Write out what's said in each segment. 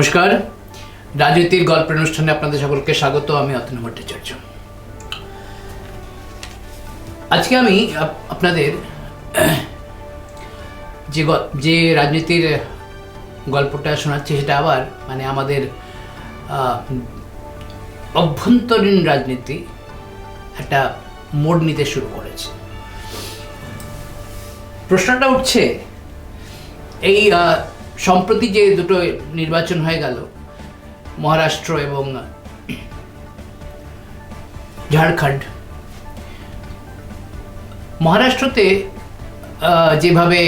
নমস্কার। রাজনীতির গল্পের অনুষ্ঠানে আপনাদের সকলকে স্বাগত। আমি অতনু ভট্টাচার্য। আজকে আমি আপনাদের যে যে রাজনীতির গল্পটা শোনাচ্ছি, সেটা আবার মানে আমাদের অভ্যন্তরীণ রাজনীতি একটা মোড় নিতে শুরু করেছে। প্রশ্নটা উঠছে, এই সম্প্রতি যে দুটো নির্বাচন হয়ে গেল, মহারাষ্ট্র এবং ঝাড়খণ্ড, মহারাষ্ট্রতে যেভাবে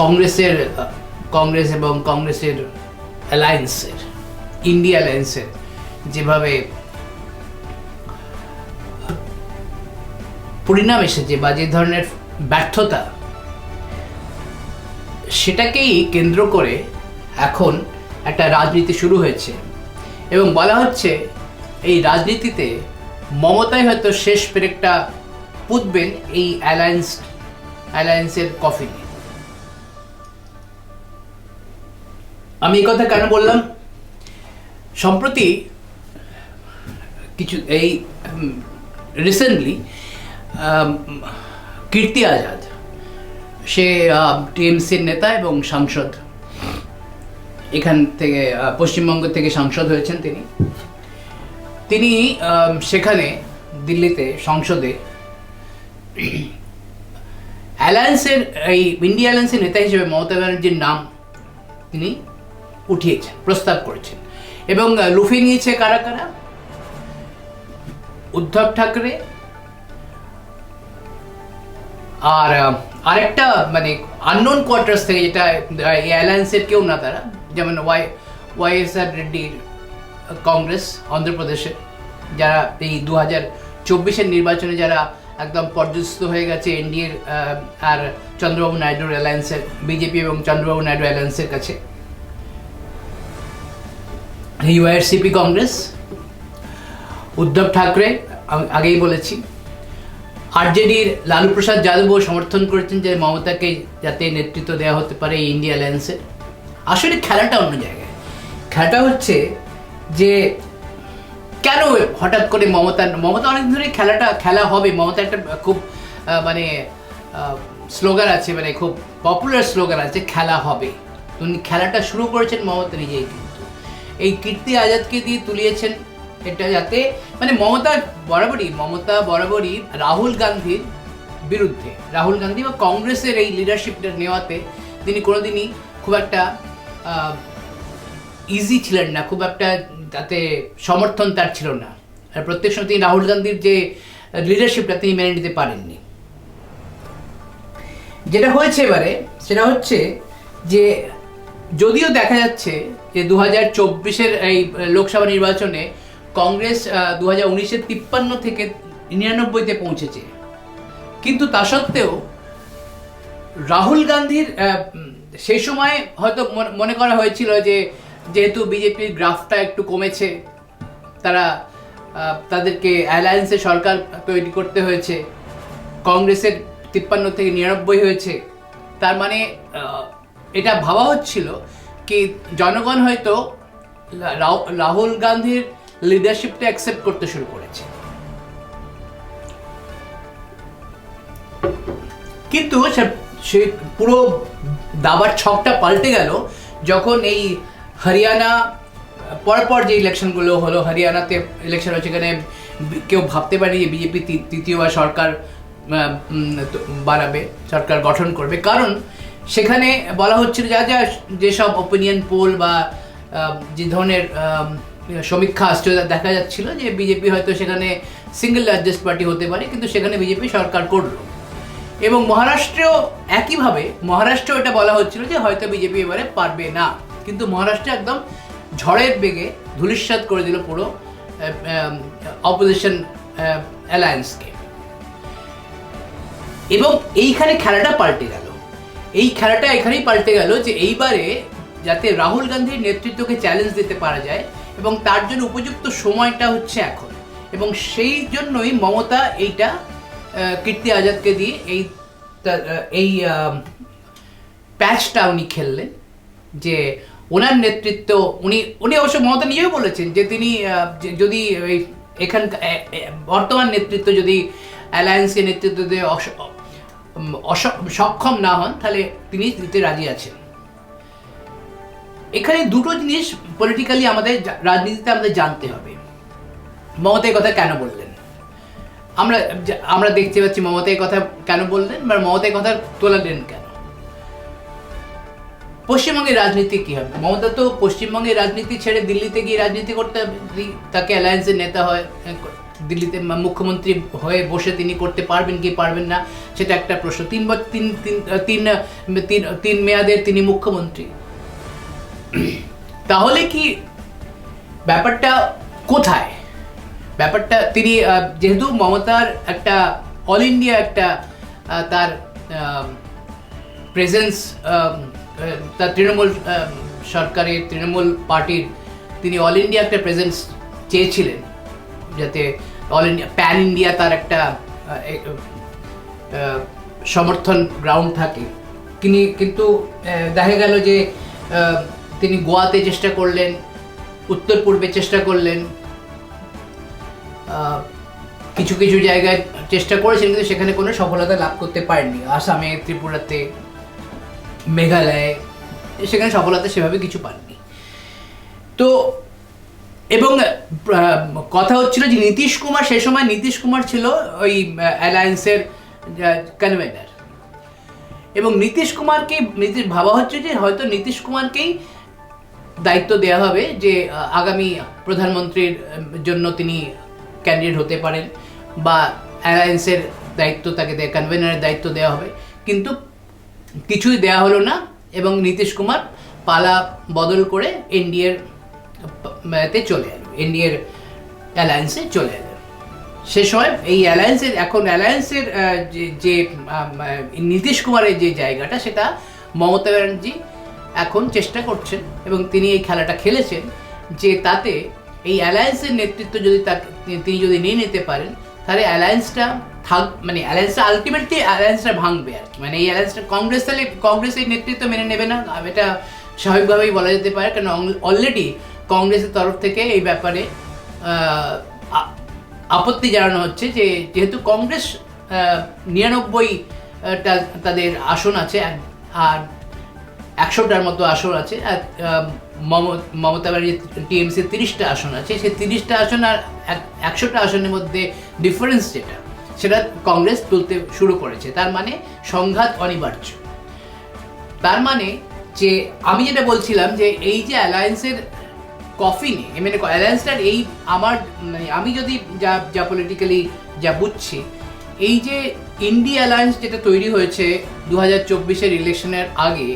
কংগ্রেসের, কংগ্রেস এবং কংগ্রেসের অ্যালায়েন্সের, ইন্ডিয়া অ্যালায়েন্সের যেভাবে পরিণাম এসেছে বা যে ধরনের ব্যর্থতা সেটাকেই কেন্দ্র করে এখন একটা রাজনীতি শুরু হয়েছে। এবং বলা হচ্ছে, এই রাজনীতিতে মমতাই হয়তো শেষ পেরেকটা পুঁতবেন এই অ্যালায়েন্স অ্যালায়েন্সের কফিনে। আমি এই কথা কেন বললাম? সম্প্রতি কিছু, এই রিসেন্টলি কীর্তি আজাদ সে টিএমসির নেতা এবং সাংসদ। এখান থেকে পশ্চিমবঙ্গ থেকে সাংসদ হয়েছেন তিনি। তিনি সেখানে দিল্লিতে সংসদে অ্যালায়েন্সের, এই ইন্ডিয়া অ্যালায়েন্সের নেতা হিসেবে মমতা ব্যানার্জির নাম তিনি উঠিয়েছেন, প্রস্তাব করেছেন। এবং লুফে নিয়েছে কারা কারা? উদ্ধব ঠাকরে আর আরেকটা মানে আননোন কোয়ার্টার্স থেকে যেটা অ্যালায়েন্সের কেউ না তারা, যেমন ওয়াই ওয়াই এস আর রেড্ডির কংগ্রেস অন্ধ্রপ্রদেশের যারা এই দু হাজার চব্বিশের নির্বাচনে যারা একদম পর্যস্ত হয়ে গেছে এনডিএর আর চন্দ্রবাবু নাইডুর অ্যালায়েন্সের বিজেপি এবং চন্দ্রবাবু নাইডু অ্যালায়েন্সের কাছে। ইউআইআরসিপি কংগ্রেস উদ্ধব ঠাকরে আগেই বলেছি আরজেডির লালু প্রসাদ যাদবও সমর্থন করেছেন যে মমতাকে যাতে নেতৃত্ব দেওয়া হতে পারে ইন্ডিয়া অ্যালায়েন্সে। আসলে খেলাটা অন্য জায়গায়। খেলাটা হচ্ছে যে কেন হঠাৎ করে মমতা মমতা অনেক ধরে খেলাটা, খেলা হবে। মমতা একটা খুব মানে স্লোগান আছে মানে খুব পপুলার স্লোগান আছে, খেলা হবে। উনি খেলাটা শুরু করেছেন মমতা নিজেই কিন্তু। এই কীর্তি আজাদকে দিয়ে তুলিয়েছেন এটা যাতে মানে মমতা বরাবরই মমতা বরাবরই রাহুল গান্ধীর বিরুদ্ধে, রাহুল গান্ধী বা কংগ্রেসের এই লিডারশিপটা নেওয়াতে তিনি কোনোদিনই খুব একটা ইজি ছিলেন না, খুব একটা তাতে সমর্থন তার ছিল না। আর প্রত্যেক সময় তিনি রাহুল গান্ধীর যে লিডারশিপটা তিনি মেনে নিতে পারেননি। যেটা হয়েছে এবারে, সেটা হচ্ছে যে যদিও দেখা যাচ্ছে যে দু হাজার চব্বিশের এই লোকসভা নির্বাচনে কংগ্রেস দু হাজার উনিশের তিপ্পান্ন থেকে নিরানব্বইতে পৌঁছেছে। কিন্তু তা সত্ত্বেও রাহুল গান্ধীর সেই সময় হয়তো মনে- মনে করা হয়েছিল যে যেহেতু বিজেপির গ্রাফটা একটু কমেছে, তারা তাদেরকে অ্যালায়েন্সে সরকার তৈরি করতে হয়েছে, কংগ্রেসের তিপ্পান্ন থেকে নিরানব্বই হয়েছে। তার মানে এটা ভাবা হচ্ছিল কি জনগণ হয়তো রাহুল গান্ধীর লিডারশিপটা অ্যাকসেপ্ট করতে শুরু করেছে। কিন্তু সে- পুরো দাবার ছকটা পাল্টে গেল যখন এই হরিয়ানা, পরপর যে ইলেকশনগুলো হলো, হরিয়ানাতে ইলেকশন হচ্ছে এখানে কেউ ভাবতে পারে যে বিজেপি তৃতীয়বার সরকার বাড়াবে সরকার গঠন করবে। কারণ সেখানে বলা হচ্ছিল যা যা, যেসব ওপিনিয়ন পোল বা যে ধরনের সমীক্ষা আসছে দেখা যাচ্ছিল যে বিজেপি হয়তো সেখানে সিঙ্গেল লার্জেস্ট পার্টি হতে পারে, কিন্তু সেখানে বিজেপি সরকার করল। এবং মহারাষ্ট্রেও একইভাবে, মহারাষ্ট্রেও এটা বলা হচ্ছিল যে হয়তো বিজেপি এবারে পারবে না। কিন্তু মহারাষ্ট্রে একদম ঝড়ের বেগে ধূলিসাৎ করে দিল পুরো অপোজিশন অ্যালায়েন্সকে এবং এইখানে খেলাটা পাল্টে গেল। এই খেলাটা এখানেই পাল্টে গেল যে এইবারে যাতে রাহুল গান্ধীর নেতৃত্বকে চ্যালেঞ্জ দিতে পারা যায় এবং তার জন্য উপযুক্ত সময়টা হচ্ছে এখন। এবং সেই জন্যই মমতা এইটা কীর্তি আজাদকে দিয়ে এই এই প্যাচটা উনি খেললেন। যে ওনার নেতৃত্ব, উনি উনি অবশ্য মমতা নিজেও বলেছেন যে তিনি যদি এখান বর্তমান নেতৃত্ব যদি অ্যালায়েন্সকে নেতৃত্ব দিয়ে সক্ষম না হন, তাহলে তিনি দিতে রাজি আছেন। এখানে দুটো জিনিস পলিটিক্যালি আমাদের রাজনীতিতে আমাদের জানতে হবে। মমতা কথা কেন বললেন? আমরা আমরা দেখতে পাচ্ছি মমতা কথা কেন বললেন বা মমতা কথা তোলালেন কেন? পশ্চিমবঙ্গের রাজনীতি কি হবে? মমতা তো পশ্চিমবঙ্গের রাজনীতি ছেড়ে দিল্লিতে গিয়ে রাজনীতি করতে তাকে অ্যালায়েন্সের নেতা হয় দিল্লিতে মুখ্যমন্ত্রী হয়ে বসে তিনি করতে পারবেন কি পারবেন না, সেটা একটা প্রশ্ন। তিন তিন তিন তিন মেয়াদের তিনি মুখ্যমন্ত্রী। তাহলে কি ব্যাপারটা কোথায়? ব্যাপারটা তিনি যেহেতু মমতার একটা অল ইন্ডিয়া একটা তার প্রেজেন্স তার তৃণমূল সরকারের তৃণমূল পার্টির তিনি অল ইন্ডিয়া একটা প্রেজেন্স চেয়েছিলেন, যাতে অল ইন্ডিয়া প্যান ইন্ডিয়া তার একটা সমর্থন গ্রাউন্ড থাকে। তিনি কিন্তু দেখা গেল যে তিনি গোয়াতে চেষ্টা করলেন, উত্তর পূর্বে চেষ্টা করলেন কিছু কিছু জায়গায় চেষ্টা করেছেন, কিন্তু সেখানে কোনো সফলতা লাভ করতে পারেননি। আসামে, ত্রিপুরাতে, মেঘালয়ে, সেখানে সফলতা সেভাবে কিছু পাননি। তো, এবং কথা হচ্ছিল যে নীতিশ কুমার সেই সময় নীতিশ কুমার ছিল ওই অ্যালায়েন্সের কনভেনার এবং নীতিশ কুমারকে নীতিশ, ভাবা হচ্ছে যে হয়তো নীতিশ কুমারকেই দায়িত্ব দেওয়া হবে যে আগামী প্রধানমন্ত্রীর জন্য তিনি ক্যান্ডিডেট হতে পারেন বা অ্যালায়েন্সের দায়িত্ব তাকে দেয় কনভেনারের দায়িত্ব দেওয়া হবে। কিন্তু কিছুই দেওয়া হলো না এবং নীতিশ কুমার পালা বদল করে এনডিএর, তে চলে এলো এনডিএর অ্যালায়েন্সে চলে এলো সে সময় এই অ্যালায়েন্সের এখন অ্যালায়েন্সের যে নীতিশ কুমারের যে জায়গাটা সেটা মমতা ব্যানার্জি এখন চেষ্টা করছেন এবং তিনি এই খেলাটা খেলেছেন যে তাতে এই অ্যালায়েন্সের নেতৃত্ব যদি তাকে তিনি যদি নিয়ে নিতে পারেন তাহলে অ্যালায়েন্সটা থাক মানে অ্যালায়েন্সটা আলটিমেটলি অ্যালায়েন্সটা ভাঙবে আর কি। মানে এই অ্যালায়েন্সটা কংগ্রেস তাহলে কংগ্রেসের নেতৃত্ব মেনে নেবে না এটা স্বাভাবিকভাবেই বলা যেতে পারে কারণ অলরেডি কংগ্রেসের তরফ থেকে এই ব্যাপারে আপত্তি জানানো হচ্ছে যে যেহেতু কংগ্রেস আহ, নিরানব্বই আহ, তাদের আসন আছে আর একশোটার মতো আসন আছে, আর মমতা ব্যানার্জি টিএমসি তিরিশটা আসন আছে। সেই তিরিশটা আসন আর একশোটা আসনের মধ্যে ডিফারেন্স যেটা, সেটা কংগ্রেস তুলতে শুরু করেছে। তার মানে সংঘাত অনিবার্য। তার মানে যে আমি যেটা বলছিলাম যে এই যে অ্যালায়েন্সের কফিনে মানে অ্যালায়েন্সটার এই আমার মানে আমি যদি যা যা পলিটিক্যালি যা বুঝছি, এই যে ইন্ডিয়া অ্যালায়েন্স যেটা তৈরি হয়েছে দু হাজার চব্বিশের ইলেকশনের আগে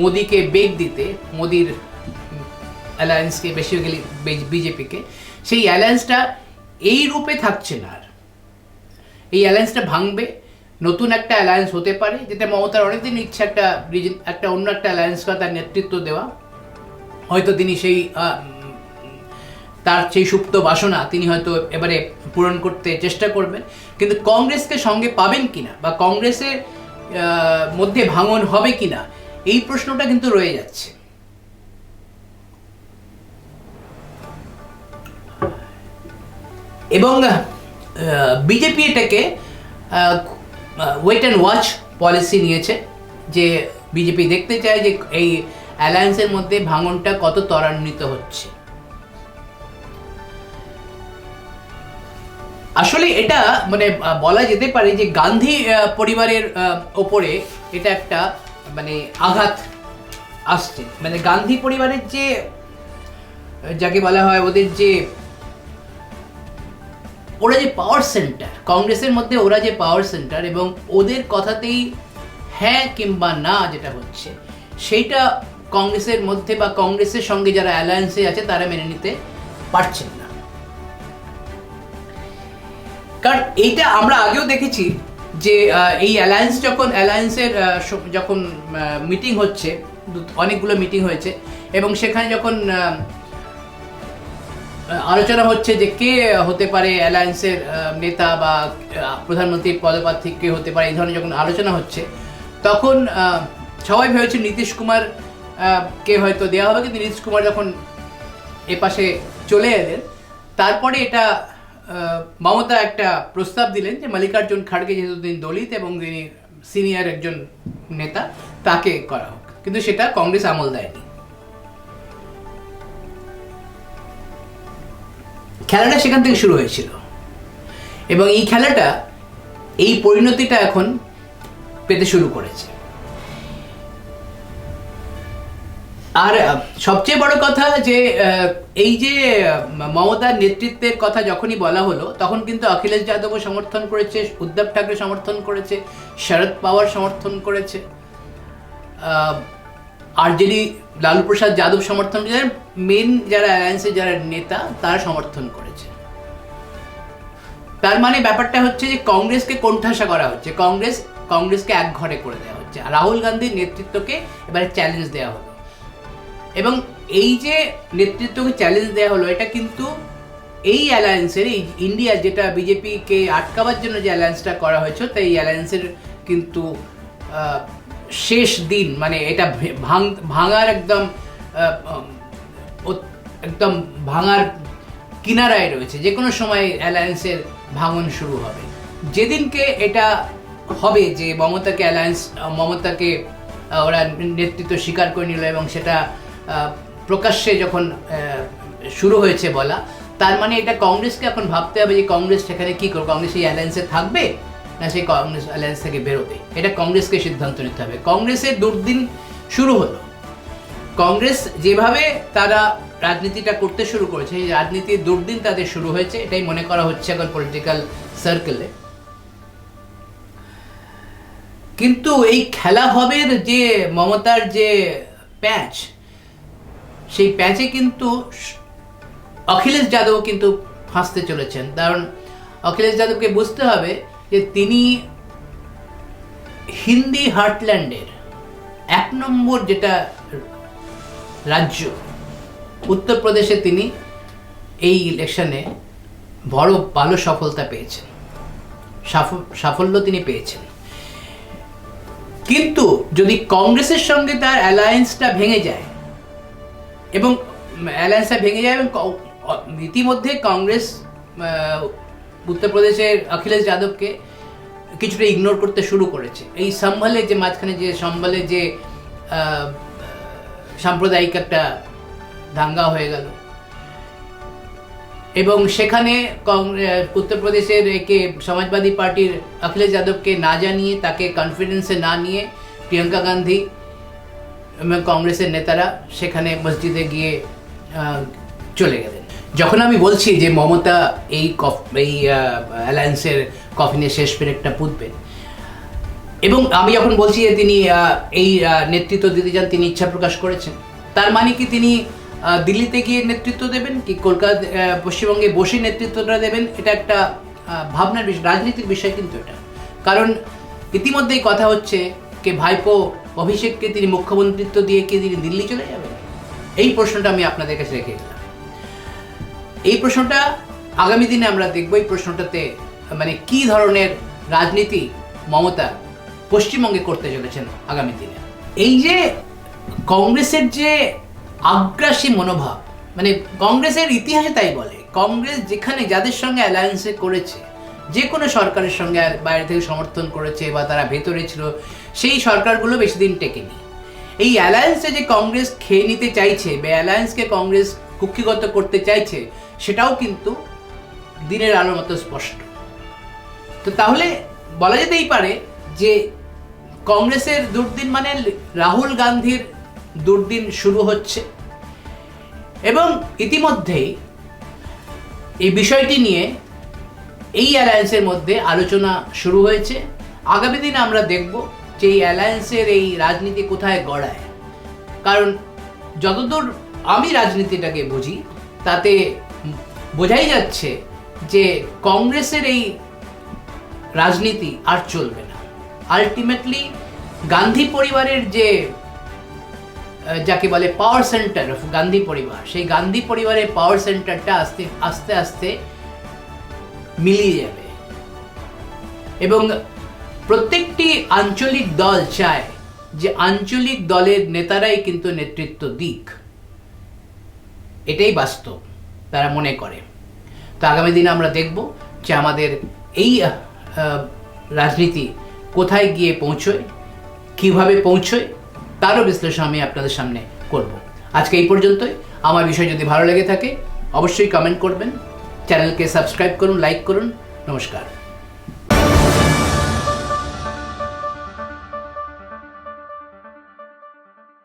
মোদিকে বেগ দিতে, মোদির অ্যালায়েন্সকে বেসিক্যালি বিজেপিকে সেই অ্যালায়েন্সটা এই রূপে থাকছে না আর। এই অ্যালায়েন্সটা ভাঙবে, নতুন একটা অ্যালায়েন্স হতে পারে, যেটা মমতার অনেকদিন ইচ্ছা একটা একটা অন্য একটা অ্যালায়েন্সকে তার নেতৃত্ব দেওয়া। হয়তো তিনি সেই তার সেই সুপ্ত বাসনা তিনি হয়তো এবারে পূরণ করতে চেষ্টা করবেন। কিন্তু কংগ্রেসকে সঙ্গে পাবেন কিনা বা কংগ্রেসের মধ্যে ভাঙন হবে কিনা এই প্রশ্নটা কিন্তু রয়ে যাচ্ছে। এবং বিজেপি এটাকে ওয়েট অ্যান্ড ওয়াচ পলিসি নিয়েছে, যে বিজেপি দেখতে চায় যে এই অ্যালায়েন্সের মধ্যে ভাঙনটা কত ত্বরান্বিত হচ্ছে। আসলে এটা মানে বলা যেতে পারে যে গান্ধী পরিবারের ওপরে এটা একটা মানে আঘাত আসছে। মানে গান্ধী পরিবারের যে, যাকে বলা হয় ওদের যে, ওরা যে পাওয়ার সেন্টার কংগ্রেসের মধ্যে ওরা যে পাওয়ার সেন্টার এবং ওদের কথাতেই হ্যাঁ কিংবা না যেটা হচ্ছে, সেইটা কংগ্রেসের মধ্যে বা কংগ্রেসের সঙ্গে যারা অ্যালায়েন্সে আছে তারা মেনে নিতে পারছেন না। কারণ এইটা আমরা আগেও দেখেছি যে এই অ্যালায়েন্স যখন অ্যালায়েন্সের যখন মিটিং হচ্ছে অনেকগুলো মিটিং হয়েছে এবং সেখানে যখন আলোচনা হচ্ছে যে কে হতে পারে অ্যালায়েন্সের নেতা বা আহ, প্রধানমন্ত্রীর পদপ্রার্থী কে হতে পারে এই ধরনের যখন আলোচনা হচ্ছে তখন সবাই ভেবেছে নীতিশ কুমার কে হয়তো দেওয়া হবে কিন্তু নীতিশ কুমার যখন এপাশে চলে এলেন তারপরে এটা মমতা একটা প্রস্তাব দিলেন যে মল্লিকার্জুন খাড়গে যেহেতু তিনি দলিত এবং তিনি সিনিয়র একজন নেতা, তাকে করা হোক। কিন্তু সেটা কংগ্রেস আমল দেয়নি। খেলাটা সেখান থেকে শুরু হয়েছিল। এবং এই খেলাটা, এই পরিণতিটা এখন পেতে শুরু করেছে। আর সবচেয়ে বড় কথা যে এই যে মমতার নেতৃত্বের কথা যখনই বলা হলো, তখন কিন্তু অখিলেশ যাদবও সমর্থন করেছে, উদ্ধব ঠাকরে সমর্থন করেছে শরদ পাওয়ার সমর্থন করেছে আরজেডি লালু প্রসাদ যাদব সমর্থন করেছে মেন যারা অ্যালায়েন্সের যারা নেতা, তারা সমর্থন করেছে। তার মানে ব্যাপারটা হচ্ছে যে, কংগ্রেসকে কোণঠাসা করা হচ্ছে, কংগ্রেস, কংগ্রেসকে এক ঘরে করে দেওয়া হচ্ছে, আর রাহুল গান্ধীর নেতৃত্বকে এবারে চ্যালেঞ্জ দেওয়া হলো। এবং এই যে নেতৃত্বকে চ্যালেঞ্জ দেওয়া হলো, এটা কিন্তু এই অ্যালায়েন্সের এই ইন্ডিয়া যেটা বিজেপিকে আটকাবার জন্য যে অ্যালায়েন্সটা করা হয়েছে, তাই এই অ্যালায়েন্সের কিন্তু শেষ দিন মানে এটা ভাঙ, ভাঙার একদম একদম ভাঙার কিনারায় রয়েছে। যে কোনো সময় অ্যালায়েন্সের ভাঙন শুরু হবে। যেদিনকে এটা হবে যে মমতাকে অ্যালায়েন্স মমতাকে ওরা নেতৃত্ব স্বীকার করে নিল এবং সেটা প্রকাশ্যে যখন শুরু হয়েছে বলা, তার মানে এটা কংগ্রেসকে এখন ভাবতে হবে যে কংগ্রেস সেখানে কি করবে? কংগ্রেস এই অ্যালায়েন্সে থাকবে না সেই কংগ্রেস অ্যালায়েন্স থেকে বেরোবে? এটা কংগ্রেসকে সিদ্ধান্ত নিতে হবে। কংগ্রেসের দুর্দিন শুরু হলো। কংগ্রেস যেভাবে তারা রাজনীতিটা করতে শুরু করেছে, এই রাজনীতির দুর্দিন তাদের শুরু হয়েছে, এটাই মনে করা হচ্ছে এখন পলিটিক্যাল সার্কেলে কিন্তু এই খেলা হবের যে মমতার যে প্যাচ সেই প্যাচে কিন্তু অখিলেশ যাদব কিন্তু ফাঁসতে চলেছেন। কারণ অখিলেশ যাদবকে বুঝতে হবে যে তিনি হিন্দি হার্টল্যান্ডের এক নম্বর যেটা রাজ্য, উত্তরপ্রদেশে তিনি এই ইলেকশনে বড় ভালো সফলতা পেয়েছেন। সাফ- সাফল্য তিনি পেয়েছেন। কিন্তু যদি কংগ্রেসের সঙ্গে তার অ্যালায়েন্সটা ভেঙে যায় এবং অ্যালায়েন্সটা ভেঙে যায় এবং ইতিমধ্যে কংগ্রেস উত্তরপ্রদেশের অখিলেশ যাদবকে কিছুটা ইগনোর করতে শুরু করেছে। এই সম্ভালে যে মাঝখানে যে সম্ভালে যে সাম্প্রদায়িক একটা দাঙ্গা হয়ে গেল। এবং সেখানে কংগ্রে- উত্তরপ্রদেশের একে সমাজবাদী পার্টির অখিলেশ যাদবকে না জানিয়ে, তাকে কনফিডেন্সে না নিয়ে প্রিয়াঙ্কা গান্ধী এবং কংগ্রেসের নেতারা সেখানে মসজিদে গিয়ে চলে গেলেন। যখন আমি বলছি যে মমতা এই কফ, এই অ্যালায়েন্সের কফিনে শেষ পেরেকটা পুঁতবেন, এবং আমি যখন বলছি যে তিনি এই নেতৃত্ব দিতে যান তিনি ইচ্ছা প্রকাশ করেছেন, তার মানে কি তিনি দিল্লিতে গিয়ে নেতৃত্ব দেবেন কি কলকাতা পশ্চিমবঙ্গে বসে নেতৃত্বটা দেবেন? এটা একটা ভাবনার বিষয়, রাজনীতির বিষয় কিন্তু এটা। কারণ ইতিমধ্যেই কথা হচ্ছে কে ভাইপো অভিষেককে তিনি মুখ্যমন্ত্রিত্ব দিয়ে কি তিনি দিল্লি চলে যাবেন এই প্রশ্নটা আমি আপনাদের কাছে রেখে গেলাম এই প্রশ্নটা আগামী দিনে আমরা দেখব, এই প্রশ্নটাতে মানে কি ধরনের রাজনীতি মমতা পশ্চিমবঙ্গে করতে চলেছেন আগামী দিনে? এই যে কংগ্রেসের যে আগ্রাসী মনোভাব মানে কংগ্রেসের ইতিহাসে তাই বলে, কংগ্রেস যেখানে যাদের সঙ্গে অ্যালায়েন্সে করেছে, যে কোনো সরকারের সঙ্গে বাইরে থেকে সমর্থন করেছে বা তারা ভেতরে ছিল সেই সরকারগুলো বেশি দিন টেকেনি। এই অ্যালায়েন্সে যে কংগ্রেস খেয়ে নিতে চাইছে বা অ্যালায়েন্সকে কংগ্রেস কুক্ষিগত করতে চাইছে, সেটাও কিন্তু দিনের আলোর মতো স্পষ্ট। তো তাহলে বলা যেতেই পারে যে কংগ্রেসের দুর্দিন মানে রাহুল গান্ধীর দুর্দিন শুরু হচ্ছে। এবং ইতিমধ্যেই এই বিষয়টি নিয়ে এই অ্যালায়েন্সের মধ্যে আলোচনা শুরু হয়েছে। আগামী দিনে আমরা দেখব যে এই অ্যালায়েন্সের এই রাজনীতি কোথায় গড়ায়। কারণ যতদূর আমি রাজনীতিটাকে বুঝি, তাতে বোঝাই যাচ্ছে যে কংগ্রেসের এই রাজনীতি আর চলবে না। আলটিমেটলি গান্ধী পরিবারের যে যাকে বলে পাওয়ার সেন্টার গান্ধী পরিবার, সেই গান্ধী পরিবারের পাওয়ার সেন্টারটা আস্তে আস্তে আস্তে মিলিয়ে যাবে। এবং প্রত্যেকটি আঞ্চলিক দল চায় যে আঞ্চলিক দলের নেতারাই কিন্তু নেতৃত্ব দিক। এটাই বাস্তব, তারা মনে করে। তো আগামী দিনে আমরা দেখব যে আমাদের এই রাজনীতি কোথায় গিয়ে পৌঁছয়, কীভাবে পৌঁছয়, তারও বিশ্লেষণ আমি আপনাদের সামনে করব। আজকে এই পর্যন্তই। আমার বিষয় যদি ভালো লেগে থাকে, অবশ্যই কমেন্ট করবেন। চ্যানেলকে সাবস্ক্রাইব করুন লাইক করুন। নমস্কার।